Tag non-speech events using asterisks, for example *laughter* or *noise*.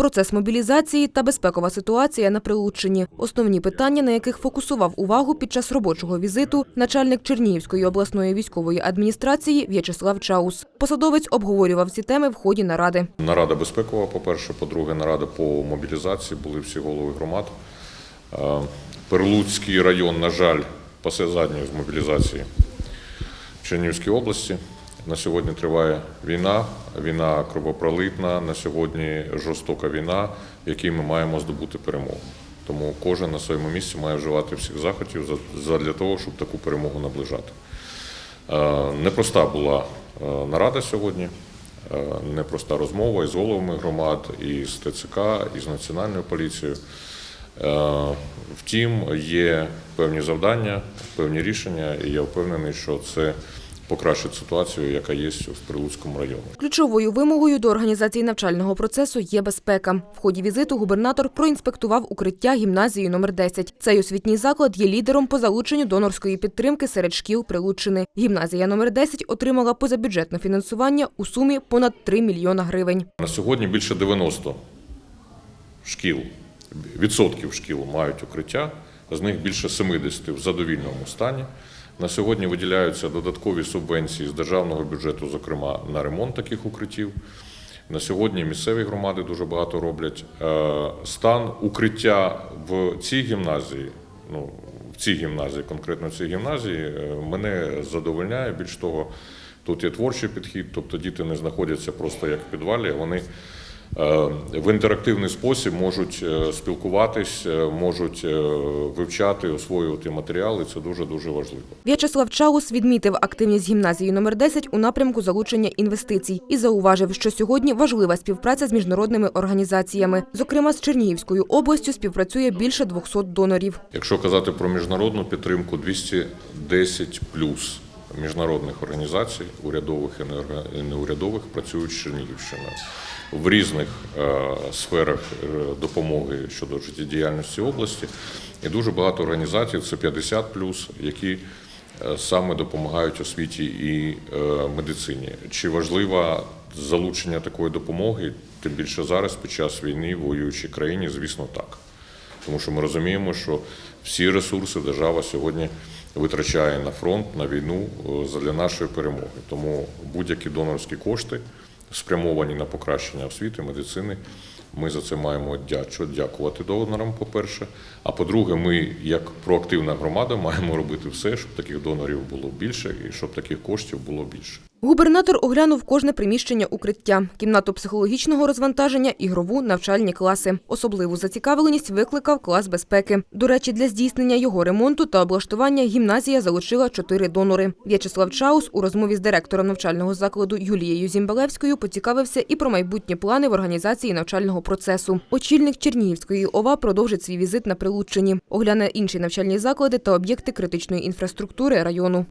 процес мобілізації та безпекова ситуація на Прилуччині. Основні питання, на яких фокусував увагу під час робочого візиту начальник Чернігівської обласної військової адміністрації В'ячеслав Чаус. Посадовець обговорював ці теми в ході наради. Нарада безпекова, по-перше, по-друге, нарада по мобілізації, були всі голови громад. Е, Перлуцький район, на жаль, пасе задньою з мобілізації в Чернігівській області. На сьогодні триває війна, війна кровопролитна, на сьогодні жорстока війна, в якій ми маємо здобути перемогу. Тому кожен на своєму місці має вживати всіх заходів за- задля того, щоб таку перемогу наближати. Е, Непроста була е, нарада сьогодні, е, непроста розмова із головами громад, і з ТЦК, і з Національною поліцією. Втім, є певні завдання, певні рішення, і я впевнений, що це покращить ситуацію, яка є в Прилуцькому районі. Ключовою вимогою до організації навчального процесу є безпека. В ході візиту губернатор проінспектував укриття гімназії номер 10. Цей освітній заклад є лідером по залученню донорської підтримки серед шкіл Прилуччини. Гімназія номер 10 отримала позабюджетне фінансування у сумі понад 3 мільйона гривень. На сьогодні більше 90 шкіл, відсотків шкіл мають укриття, з них більше 70 в задовільному стані. На сьогодні виділяються додаткові субвенції з державного бюджету, зокрема на ремонт таких укриттів. На сьогодні місцеві громади дуже багато роблять. Е, Стан укриття в цій гімназії, ну в цій гімназії, конкретно в цій гімназії, е, мене задовольняє. Більш того, тут є творчий підхід, тобто діти не знаходяться просто як в підвалі, вони в інтерактивний спосіб можуть е, спілкуватись, е, можуть е, вивчати, освоювати матеріали. Це дуже дуже важливо. В'ячеслав Чаус відмітив активність гімназії номер 10 у напрямку залучення інвестицій і зауважив, що сьогодні важлива співпраця з міжнародними організаціями. Зокрема, з Чернігівською областю співпрацює більше 200 донорів. Якщо казати про міжнародну підтримку, 210 плюс міжнародних організацій, урядових і неурядових, працюють з Чернігівщиною в різних е, сферах е, допомоги щодо життєдіяльності області. І дуже багато організацій, це 50 плюс, які е, саме допомагають освіті і медицині. Чи важливо залучення такої допомоги, тим більше зараз, під час війни в воюючій країні, звісно, так. Тому що ми розуміємо, що всі ресурси держава сьогодні витрачає на фронт, на війну е, для нашої перемоги. Тому будь-які донорські кошти спрямовані на покращення освіти, медицини. Ми за це маємо дякувати донорам, по-перше. А по-друге, ми, як проактивна громада, *laughs* маємо робити все, щоб таких донорів було більше і щоб таких коштів було більше. Губернатор оглянув кожне приміщення укриття, кімнату психологічного розвантаження, ігрову, навчальні класи. Особливу зацікавленість викликав клас безпеки. До речі, для здійснення його ремонту та облаштування гімназія залучила чотири донори. В'ячеслав Чаус у розмові з директором навчального закладу Юлією Зімбалевською поцікавився і про майбутні плани в організації навчального процесу. Очільник Чернігівської ОВА продовжить свій візит на Прилуччині, огляне інші навчальні заклади та об'єкти критичної інфраструктури району.